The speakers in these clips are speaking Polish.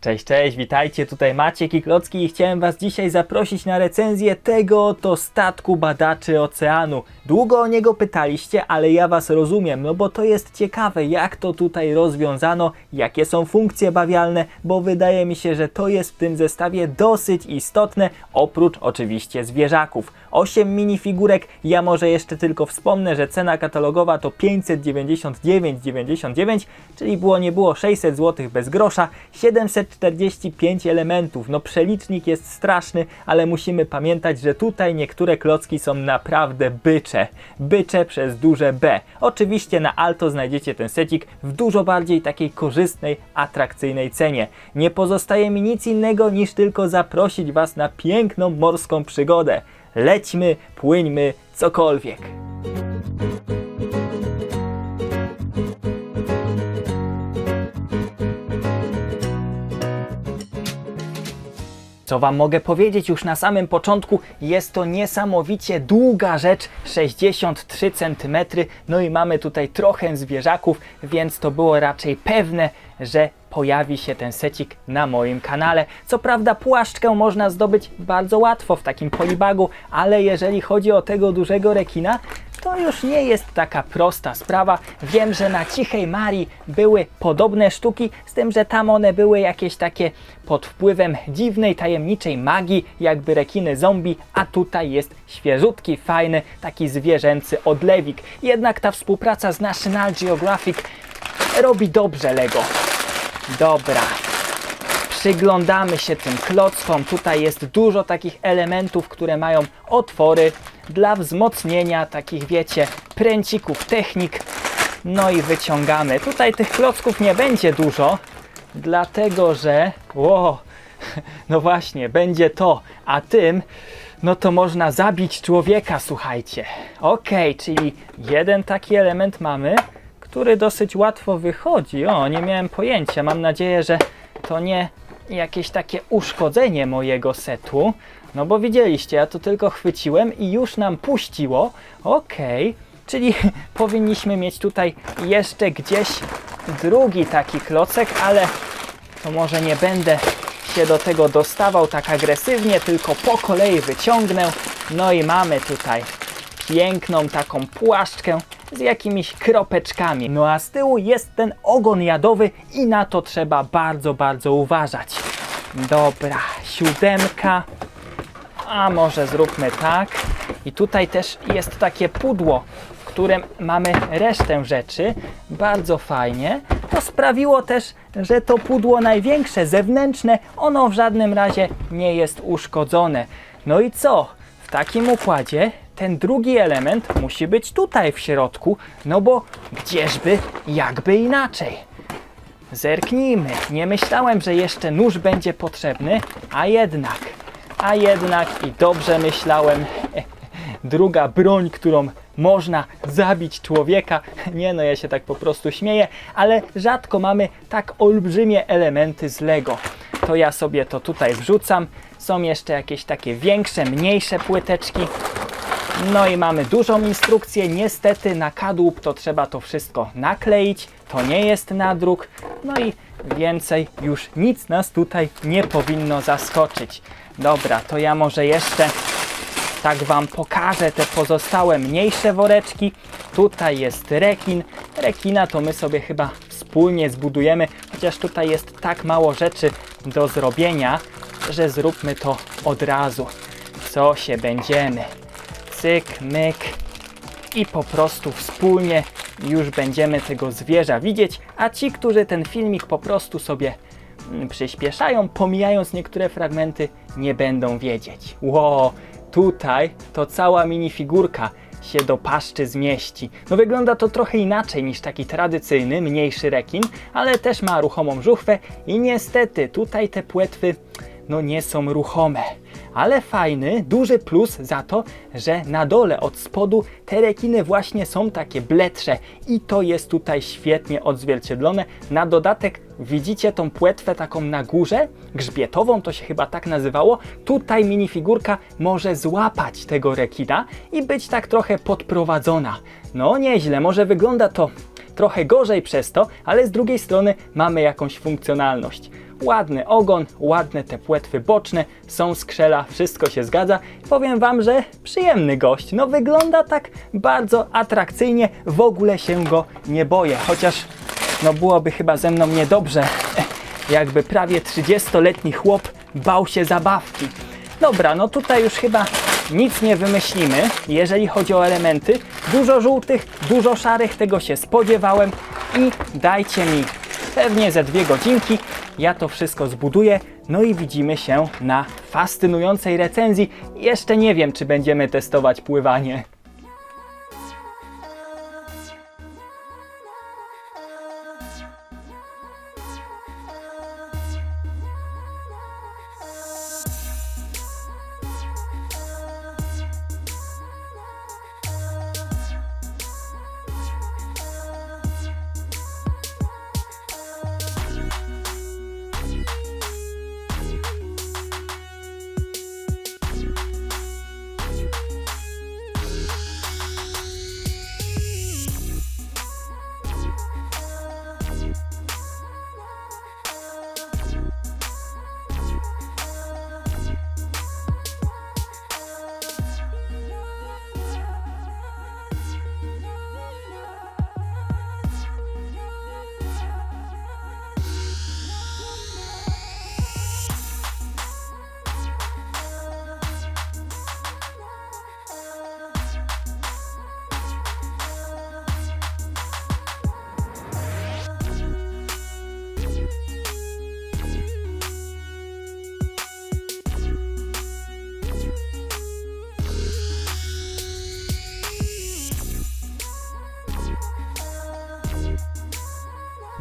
Cześć, cześć, witajcie, tutaj Maciek i Klocki i chciałem Was dzisiaj zaprosić na recenzję tego oto statku badaczy oceanu. Długo o niego pytaliście, ale ja Was rozumiem, no bo to jest ciekawe, jak to tutaj rozwiązano, jakie są funkcje bawialne, bo wydaje mi się, że to jest w tym zestawie dosyć istotne, oprócz oczywiście zwierzaków. 8 minifigurek, ja może jeszcze tylko wspomnę, że cena katalogowa to 599,99, czyli było nie było 600 zł bez grosza, 745 elementów. No przelicznik jest straszny, ale musimy pamiętać, że tutaj niektóre klocki są naprawdę bycze. Bycze przez duże B. Oczywiście na Alto znajdziecie ten secik w dużo bardziej takiej korzystnej, atrakcyjnej cenie. Nie pozostaje mi nic innego niż tylko zaprosić Was na piękną morską przygodę. Lećmy, płyńmy, cokolwiek. Co Wam mogę powiedzieć już na samym początku? Jest to niesamowicie długa rzecz, 63 cm. No i mamy tutaj trochę zwierzaków, więc to było raczej pewne, że pojawi się ten secik na moim kanale. Co prawda płaszczkę można zdobyć bardzo łatwo w takim polibagu, ale jeżeli chodzi o tego dużego rekina, to już nie jest taka prosta sprawa. Wiem, że na Cichej Marii były podobne sztuki, z tym, że tam one były jakieś takie pod wpływem dziwnej, tajemniczej magii, jakby rekiny zombie, a tutaj jest świeżutki, fajny, taki zwierzęcy odlewik. Jednak ta współpraca z National Geographic robi dobrze Lego. Dobra, przyglądamy się tym klockom. Tutaj jest dużo takich elementów, które mają otwory dla wzmocnienia takich, wiecie, pręcików technik. No i wyciągamy. Tutaj tych klocków nie będzie dużo, dlatego że. Ło, no właśnie, będzie to, a tym. No to można zabić człowieka, słuchajcie. Ok, czyli jeden taki element mamy, który dosyć łatwo wychodzi. O, nie miałem pojęcia. Mam nadzieję, że to nie jakieś takie uszkodzenie mojego setu. No bo widzieliście, ja to tylko chwyciłem i już nam puściło. Okej, czyli powinniśmy mieć tutaj jeszcze gdzieś drugi taki klocek, ale to może nie będę się do tego dostawał tak agresywnie, tylko po kolei wyciągnę. No i mamy tutaj piękną taką płaszczkę z jakimiś kropeczkami. No a z tyłu jest ten ogon jadowy i na to trzeba bardzo, bardzo uważać. Dobra, siódemka. A może zróbmy tak. I tutaj też jest takie pudło, w którym mamy resztę rzeczy. Bardzo fajnie. To sprawiło też, że to pudło największe, zewnętrzne, ono w żadnym razie nie jest uszkodzone. No i co? W takim układzie ten drugi element musi być tutaj w środku, no bo gdzieżby, jakby inaczej. Zerknijmy. Nie myślałem, że jeszcze nóż będzie potrzebny, a jednak, a jednak i dobrze myślałem. Druga broń, którą można zabić człowieka. Nie no, ja się tak po prostu śmieję, ale rzadko mamy tak olbrzymie elementy z Lego. To ja sobie to tutaj wrzucam. Są jeszcze jakieś takie większe, mniejsze płyteczki. No i mamy dużą instrukcję. Niestety na kadłub to trzeba to wszystko nakleić. To nie jest nadruk. No i więcej już nic nas tutaj nie powinno zaskoczyć. Dobra, to ja może jeszcze tak Wam pokażę te pozostałe mniejsze woreczki. Tutaj jest rekin. Rekina to my sobie chyba wspólnie zbudujemy, chociaż tutaj jest tak mało rzeczy do zrobienia, że zróbmy to od razu. Co się będziemy? Cyk, myk i po prostu wspólnie już będziemy tego zwierza widzieć, a ci, którzy ten filmik po prostu sobie mm, przyspieszają, pomijając niektóre fragmenty, nie będą wiedzieć. Ło, tutaj to cała minifigurka się do paszczy zmieści. No wygląda to trochę inaczej niż taki tradycyjny, mniejszy rekin, ale też ma ruchomą żuchwę i niestety tutaj te płetwy no nie są ruchome. Ale fajny, duży plus za to, że na dole od spodu te rekiny właśnie są takie bledsze i to jest tutaj świetnie odzwierciedlone. Na dodatek widzicie tą płetwę taką na górze, grzbietową to się chyba tak nazywało. Tutaj minifigurka może złapać tego rekina i być tak trochę podprowadzona. No nieźle, może wygląda to trochę gorzej przez to, ale z drugiej strony mamy jakąś funkcjonalność. Ładny ogon, ładne te płetwy boczne, są skrzela, wszystko się zgadza. Powiem Wam, że przyjemny gość. No wygląda tak bardzo atrakcyjnie, w ogóle się go nie boję, chociaż no byłoby chyba ze mną niedobrze, jakby prawie 30-letni chłop bał się zabawki. Dobra, no tutaj już chyba nic nie wymyślimy, jeżeli chodzi o elementy. Dużo żółtych, dużo szarych, tego się spodziewałem i dajcie mi pewnie ze dwie godzinki. Ja to wszystko zbuduję, no i widzimy się na fascynującej recenzji. Jeszcze nie wiem, czy będziemy testować pływanie.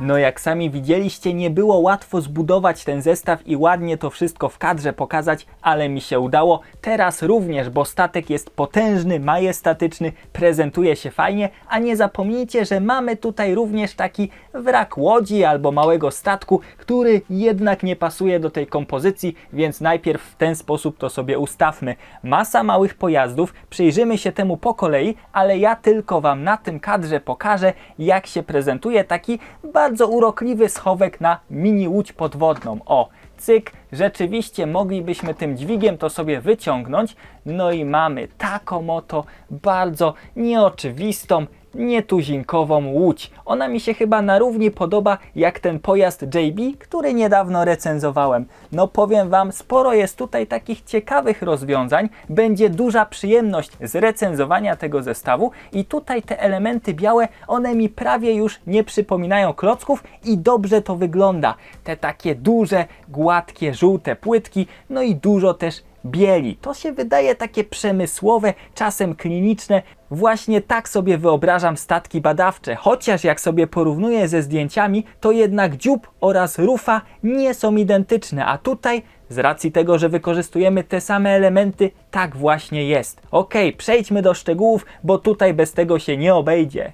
No jak sami widzieliście, nie było łatwo zbudować ten zestaw i ładnie to wszystko w kadrze pokazać, ale mi się udało. Teraz również, bo statek jest potężny, majestatyczny, prezentuje się fajnie, a nie zapomnijcie, że mamy tutaj również taki wrak łodzi albo małego statku, który jednak nie pasuje do tej kompozycji, więc najpierw w ten sposób to sobie ustawmy. Masa małych pojazdów, przyjrzymy się temu po kolei, ale ja tylko Wam na tym kadrze pokażę, jak się prezentuje taki bardzo urokliwy schowek na mini łódź podwodną. O, cyk, rzeczywiście moglibyśmy tym dźwigiem to sobie wyciągnąć. No i mamy taką oto bardzo nieoczywistą, nietuzinkową łódź. Ona mi się chyba na równi podoba jak ten pojazd JB, który niedawno recenzowałem. No powiem Wam, sporo jest tutaj takich ciekawych rozwiązań. Będzie duża przyjemność z recenzowania tego zestawu i tutaj te elementy białe, one mi prawie już nie przypominają klocków i dobrze to wygląda. Te takie duże, gładkie, żółte płytki, no i dużo też bieli. To się wydaje takie przemysłowe, czasem kliniczne. Właśnie tak sobie wyobrażam statki badawcze, chociaż jak sobie porównuję ze zdjęciami, to jednak dziób oraz rufa nie są identyczne, a tutaj z racji tego, że wykorzystujemy te same elementy, tak właśnie jest. Ok, przejdźmy do szczegółów, bo tutaj bez tego się nie obejdzie.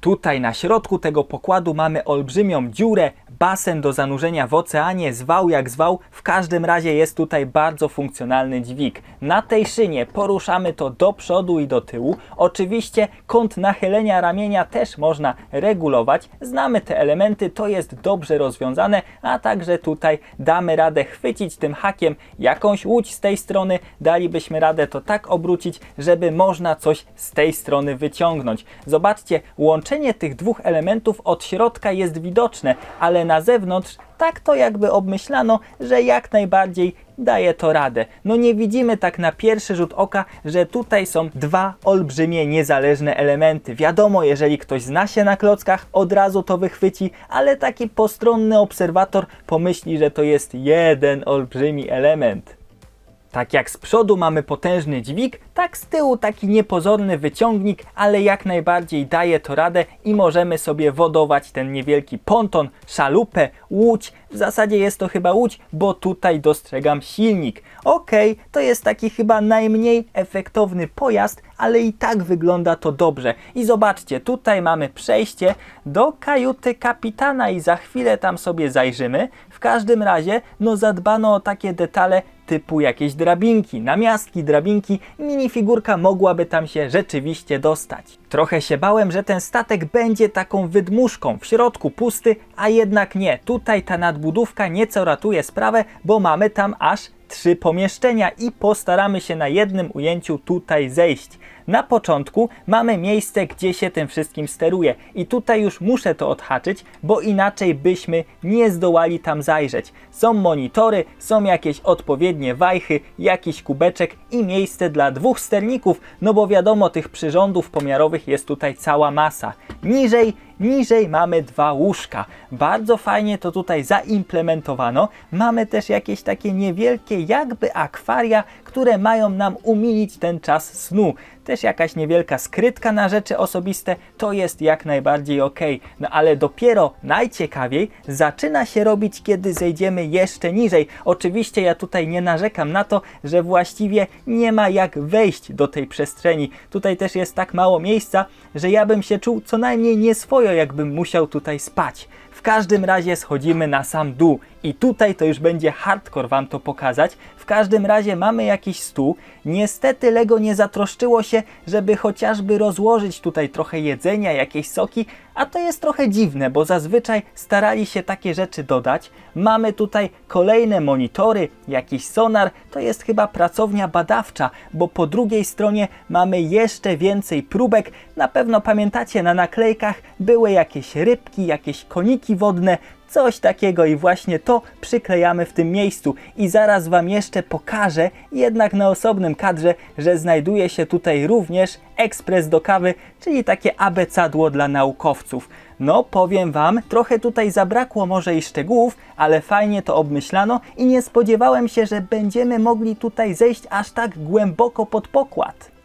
Tutaj na środku tego pokładu mamy olbrzymią dziurę, basen do zanurzenia w oceanie, zwał jak zwał, w każdym razie jest tutaj bardzo funkcjonalny dźwig. Na tej szynie poruszamy to do przodu i do tyłu. Oczywiście kąt nachylenia ramienia też można regulować. Znamy te elementy, to jest dobrze rozwiązane, a także tutaj damy radę chwycić tym hakiem jakąś łódź z tej strony, dalibyśmy radę to tak obrócić, żeby można coś z tej strony wyciągnąć. Zobaczcie, łączenie tych dwóch elementów od środka jest widoczne, ale na zewnątrz tak to jakby obmyślano, że jak najbardziej daje to radę. No nie widzimy tak na pierwszy rzut oka, że tutaj są dwa olbrzymie niezależne elementy. Wiadomo, jeżeli ktoś zna się na klockach, od razu to wychwyci, ale taki postronny obserwator pomyśli, że to jest jeden olbrzymi element. Tak jak z przodu mamy potężny dźwig, tak z tyłu taki niepozorny wyciągnik, ale jak najbardziej daje to radę i możemy sobie wodować ten niewielki ponton, szalupę, łódź. W zasadzie jest to chyba łódź, bo tutaj dostrzegam silnik. Okej, to jest taki chyba najmniej efektowny pojazd, ale i tak wygląda to dobrze. I zobaczcie, tutaj mamy przejście do kajuty kapitana i za chwilę tam sobie zajrzymy. W każdym razie, no zadbano o takie detale typu jakieś drabinki, namiastki, drabinki, mini minifigurka mogłaby tam się rzeczywiście dostać. Trochę się bałem, że ten statek będzie taką wydmuszką, w środku pusty, a jednak nie. Tutaj ta nadbudówka nieco ratuje sprawę, bo mamy tam aż trzy pomieszczenia i postaramy się na jednym ujęciu tutaj zejść. Na początku mamy miejsce, gdzie się tym wszystkim steruje i tutaj już muszę to odhaczyć, bo inaczej byśmy nie zdołali tam zajrzeć. Są monitory, są jakieś odpowiednie wajchy, jakiś kubeczek i miejsce dla dwóch sterników, no bo wiadomo, tych przyrządów pomiarowych jest tutaj cała masa. Niżej Niżej mamy dwa łóżka. Bardzo fajnie to tutaj zaimplementowano. Mamy też jakieś takie niewielkie jakby akwaria, które mają nam umilić ten czas snu. Też jakaś niewielka skrytka na rzeczy osobiste, to jest jak najbardziej ok. No ale dopiero najciekawiej zaczyna się robić, kiedy zejdziemy jeszcze niżej. Oczywiście ja tutaj nie narzekam na to, że właściwie nie ma jak wejść do tej przestrzeni. Tutaj też jest tak mało miejsca, że ja bym się czuł co najmniej nieswojo, jakbym musiał tutaj spać. W każdym razie schodzimy na sam dół i tutaj to już będzie hardcore wam to pokazać. W każdym razie mamy jakiś stół. Niestety Lego nie zatroszczyło się, żeby chociażby rozłożyć tutaj trochę jedzenia, jakieś soki, a to jest trochę dziwne, bo zazwyczaj starali się takie rzeczy dodać. Mamy tutaj kolejne monitory, jakiś sonar, to jest chyba pracownia badawcza, bo po drugiej stronie mamy jeszcze więcej próbek. Na pewno pamiętacie, na naklejkach były jakieś rybki, jakieś koniki wodne, Coś takiego i właśnie to przyklejamy w tym miejscu i zaraz Wam jeszcze pokażę, jednak na osobnym kadrze, że znajduje się tutaj również ekspres do kawy, czyli takie abecadło dla naukowców. No, powiem Wam, trochę tutaj zabrakło może i szczegółów, ale fajnie to obmyślano i nie spodziewałem się, że będziemy mogli tutaj zejść aż tak głęboko pod pokład.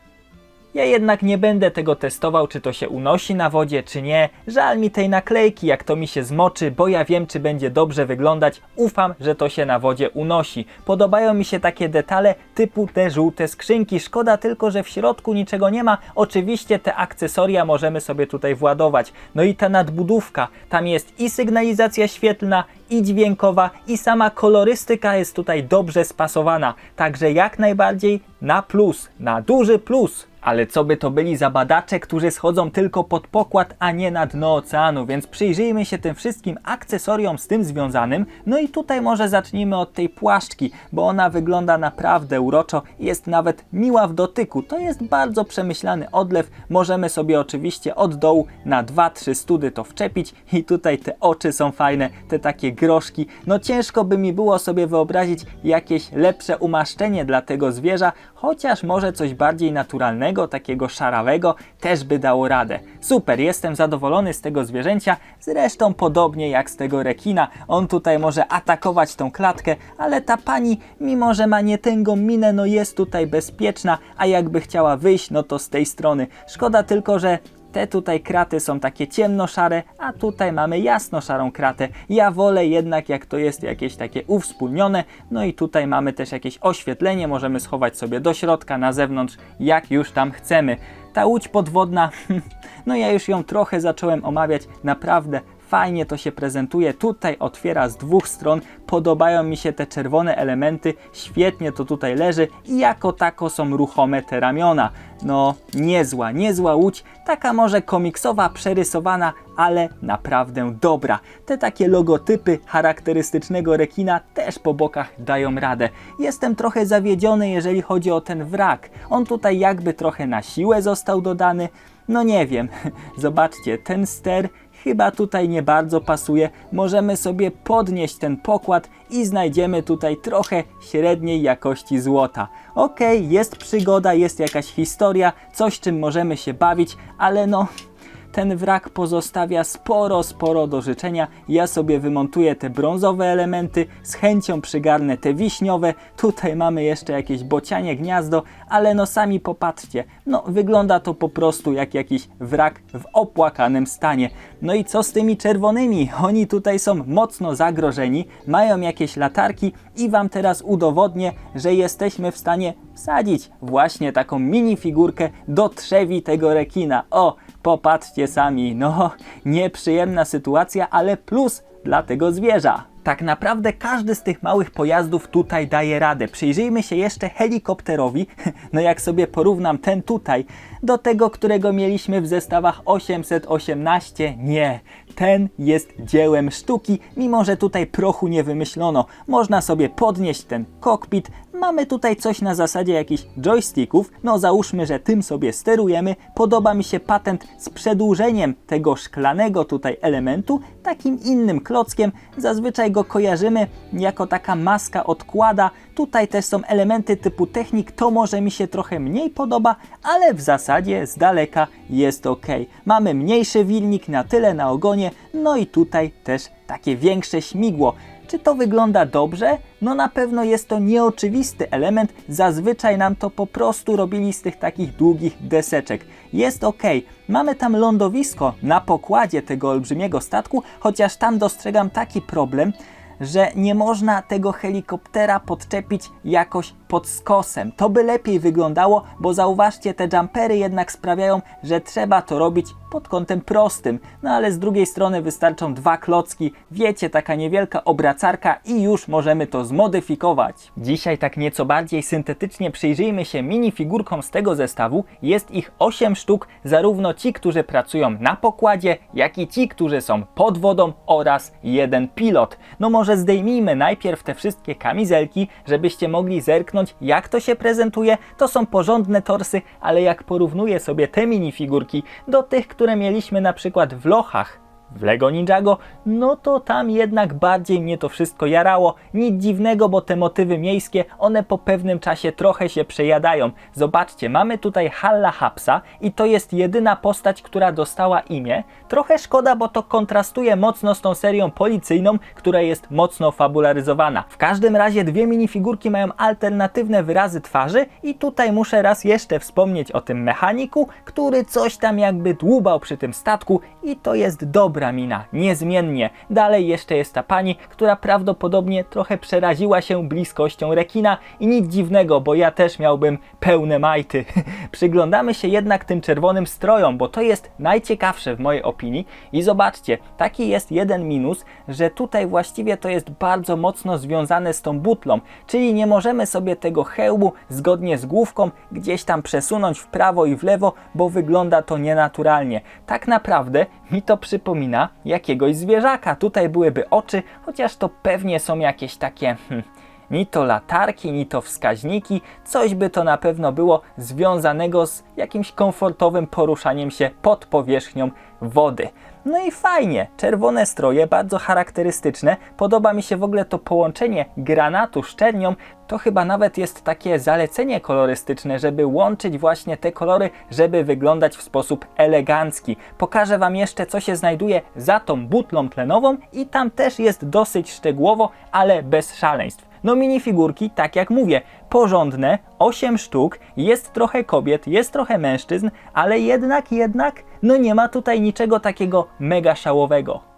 Ja jednak nie będę tego testował, czy to się unosi na wodzie, czy nie. Żal mi tej naklejki, jak to mi się zmoczy, bo ja wiem, czy będzie dobrze wyglądać. Ufam, że to się na wodzie unosi. Podobają mi się takie detale typu te żółte skrzynki. Szkoda tylko, że w środku niczego nie ma. Oczywiście te akcesoria możemy sobie tutaj władować. No i ta nadbudówka. Tam jest i sygnalizacja świetlna, i dźwiękowa, i sama kolorystyka jest tutaj dobrze spasowana. Także jak najbardziej na plus, na duży plus. Ale co by to byli za badacze, którzy schodzą tylko pod pokład, a nie na dno oceanu, więc przyjrzyjmy się tym wszystkim akcesoriom z tym związanym. No i tutaj może zacznijmy od tej płaszczki, bo ona wygląda naprawdę uroczo i jest nawet miła w dotyku. To jest bardzo przemyślany odlew. Możemy sobie oczywiście od dołu na 2-3 study to wczepić i tutaj te oczy są fajne, te takie groszki. No ciężko by mi było sobie wyobrazić jakieś lepsze umaszczenie dla tego zwierza, chociaż może coś bardziej naturalnego takiego szarawego, też by dało radę. Super, jestem zadowolony z tego zwierzęcia, zresztą podobnie jak z tego rekina. On tutaj może atakować tą klatkę, ale ta pani, mimo że ma nietęgą minę, no jest tutaj bezpieczna, a jakby chciała wyjść, no to z tej strony. Szkoda tylko, że te tutaj kraty są takie ciemnoszare, a tutaj mamy jasnoszarą kratę. Ja wolę jednak jak to jest jakieś takie uwspólnione. No i tutaj mamy też jakieś oświetlenie, możemy schować sobie do środka, na zewnątrz, jak już tam chcemy. Ta łódź podwodna, no ja już ją trochę zacząłem omawiać, naprawdę fajnie to się prezentuje. Tutaj otwiera z dwóch stron. Podobają mi się te czerwone elementy. Świetnie to tutaj leży i jako tako są ruchome te ramiona. No, niezła, niezła łódź. Taka może komiksowa, przerysowana, ale naprawdę dobra. Te takie logotypy charakterystycznego rekina też po bokach dają radę. Jestem trochę zawiedziony, jeżeli chodzi o ten wrak. On tutaj jakby trochę na siłę został dodany. No nie wiem. Zobaczcie, ten ster chyba tutaj nie bardzo pasuje. Możemy sobie podnieść ten pokład i znajdziemy tutaj trochę średniej jakości złota. Okay, jest przygoda, jest jakaś historia, coś czym możemy się bawić, ale no ten wrak pozostawia sporo, sporo do życzenia. Ja sobie wymontuję te brązowe elementy, z chęcią przygarnę te wiśniowe. Tutaj mamy jeszcze jakieś bocianie gniazdo, ale no sami popatrzcie. No wygląda to po prostu jak jakiś wrak w opłakanym stanie. No i co z tymi czerwonymi? Oni tutaj są mocno zagrożeni, mają jakieś latarki i Wam teraz udowodnię, że jesteśmy w stanie wsadzić właśnie taką mini figurkę do trzewi tego rekina. O, Popatrzcie sami, no nieprzyjemna sytuacja, ale plus dla tego zwierza. Tak naprawdę każdy z tych małych pojazdów tutaj daje radę. Przyjrzyjmy się jeszcze helikopterowi. No jak sobie porównam ten tutaj do tego, którego mieliśmy w zestawach 818, nie. Ten jest dziełem sztuki, mimo że tutaj prochu nie wymyślono. Można sobie podnieść ten kokpit. Mamy tutaj coś na zasadzie jakichś joysticków. No załóżmy, że tym sobie sterujemy. Podoba mi się patent z przedłużeniem tego szklanego tutaj elementu takim innym klockiem. Zazwyczaj go kojarzymy jako taka maska odkłada. Tutaj też są elementy typu technik, to może mi się trochę mniej podoba, ale w zasadzie z daleka jest ok. Mamy mniejszy wilnik na tyle na ogonie, no i tutaj też takie większe śmigło. Czy to wygląda dobrze? No na pewno jest to nieoczywisty element, zazwyczaj nam to po prostu robili z tych takich długich deseczek. Jest ok, mamy tam lądowisko na pokładzie tego olbrzymiego statku, chociaż tam dostrzegam taki problem, że nie można tego helikoptera podczepić jakoś pod skosem. To by lepiej wyglądało, bo zauważcie, te jumpery jednak sprawiają, że trzeba to robić pod kątem prostym. No ale z drugiej strony wystarczą dwa klocki, wiecie, taka niewielka obracarka i już możemy to zmodyfikować. Dzisiaj tak nieco bardziej syntetycznie przyjrzyjmy się minifigurkom z tego zestawu. Jest ich 8 sztuk, zarówno ci, którzy pracują na pokładzie, jak i ci, którzy są pod wodą oraz jeden pilot. No może zdejmijmy najpierw te wszystkie kamizelki, żebyście mogli zerknąć jak to się prezentuje. To są porządne torsy, ale jak porównuję sobie te minifigurki do tych, które mieliśmy na przykład w lochach, w Lego Ninjago, no to tam jednak bardziej mnie to wszystko jarało. Nic dziwnego, bo te motywy miejskie, one po pewnym czasie trochę się przejadają. Zobaczcie, mamy tutaj Halla Hapsa i to jest jedyna postać, która dostała imię. Trochę szkoda, bo to kontrastuje mocno z tą serią policyjną, która jest mocno fabularyzowana. W każdym razie dwie minifigurki mają alternatywne wyrazy twarzy i tutaj muszę raz jeszcze wspomnieć o tym mechaniku, który coś tam jakby dłubał przy tym statku i to jest dobra mina, niezmiennie. Dalej jeszcze jest ta pani, która prawdopodobnie trochę przeraziła się bliskością rekina i nic dziwnego, bo ja też miałbym pełne majty. Przyglądamy się jednak tym czerwonym strojom, bo to jest najciekawsze w mojej opinii i zobaczcie, taki jest jeden minus, że tutaj właściwie to jest bardzo mocno związane z tą butlą, czyli nie możemy sobie tego hełmu zgodnie z główką gdzieś tam przesunąć w prawo i w lewo, bo wygląda to nienaturalnie. Tak naprawdę mi to przypomina jakiegoś zwierzaka. Tutaj byłyby oczy, chociaż to pewnie są jakieś takie. Hmm, ni to latarki, ni to wskaźniki, coś by to na pewno było związanego z jakimś komfortowym poruszaniem się pod powierzchnią wody. No i fajnie, czerwone stroje, bardzo charakterystyczne. Podoba mi się w ogóle to połączenie granatu z czernią. To chyba nawet jest takie zalecenie kolorystyczne, żeby łączyć właśnie te kolory, żeby wyglądać w sposób elegancki. Pokażę Wam jeszcze, co się znajduje za tą butlą tlenową i tam też jest dosyć szczegółowo, ale bez szaleństw. No minifigurki, tak jak mówię, porządne, 8 sztuk, jest trochę kobiet, jest trochę mężczyzn, ale jednak, jednak, no nie ma tutaj niczego takiego mega szałowego.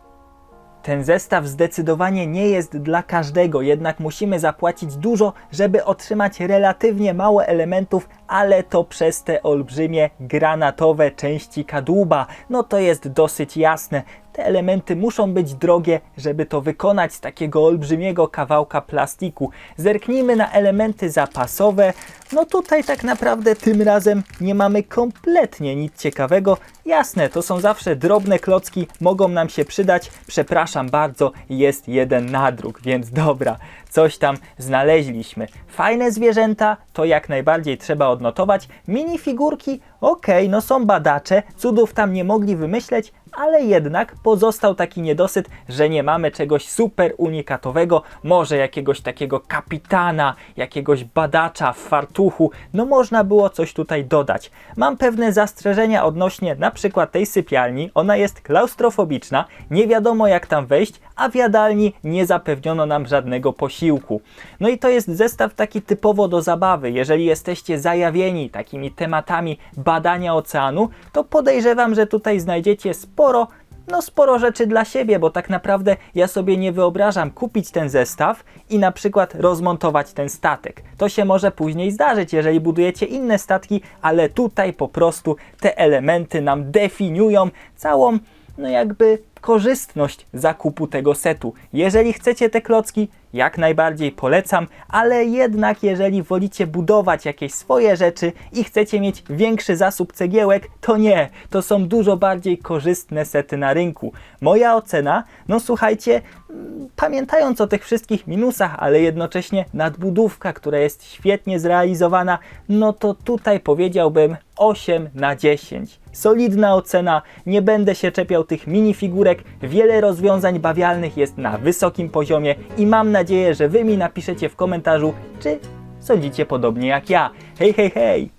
Ten zestaw zdecydowanie nie jest dla każdego, jednak musimy zapłacić dużo, żeby otrzymać relatywnie mało elementów, ale to przez te olbrzymie granatowe części kadłuba. No to jest dosyć jasne. Te elementy muszą być drogie, żeby to wykonać z takiego olbrzymiego kawałka plastiku. Zerknijmy na elementy zapasowe. No tutaj tak naprawdę tym razem nie mamy kompletnie nic ciekawego. Jasne, to są zawsze drobne klocki, mogą nam się przydać. Przepraszam bardzo, jest jeden nadruk, więc dobra, coś tam znaleźliśmy. Fajne zwierzęta, to jak najbardziej trzeba odnotować. Minifigurki, okej, no są badacze, cudów tam nie mogli wymyśleć, ale jednak pozostał taki niedosyt, że nie mamy czegoś super unikatowego, może jakiegoś takiego kapitana, jakiegoś badacza w fartuchu, no można było coś tutaj dodać. Mam pewne zastrzeżenia odnośnie na przykład tej sypialni, ona jest klaustrofobiczna, nie wiadomo jak tam wejść, a w jadalni nie zapewniono nam żadnego posiłku. No i to jest zestaw taki typowo do zabawy. Jeżeli jesteście zajawieni takimi tematami badania oceanu, to podejrzewam, że tutaj znajdziecie sporo no sporo rzeczy dla siebie, bo tak naprawdę ja sobie nie wyobrażam kupić ten zestaw i na przykład rozmontować ten statek. To się może później zdarzyć, jeżeli budujecie inne statki, ale tutaj po prostu te elementy nam definiują całą, no jakby korzystność zakupu tego setu. Jeżeli chcecie te klocki, jak najbardziej polecam, ale jednak jeżeli wolicie budować jakieś swoje rzeczy i chcecie mieć większy zasób cegiełek, to nie, to są dużo bardziej korzystne sety na rynku. Moja ocena, no słuchajcie, mm, pamiętając o tych wszystkich minusach, ale jednocześnie nadbudówka, która jest świetnie zrealizowana, no to tutaj powiedziałbym 8 na 10. Solidna ocena, nie będę się czepiał tych minifigurek, wiele rozwiązań bawialnych jest na wysokim poziomie i mam nadzieję, że Wy mi napiszecie w komentarzu, czy sądzicie podobnie jak ja. Hej, hej, hej!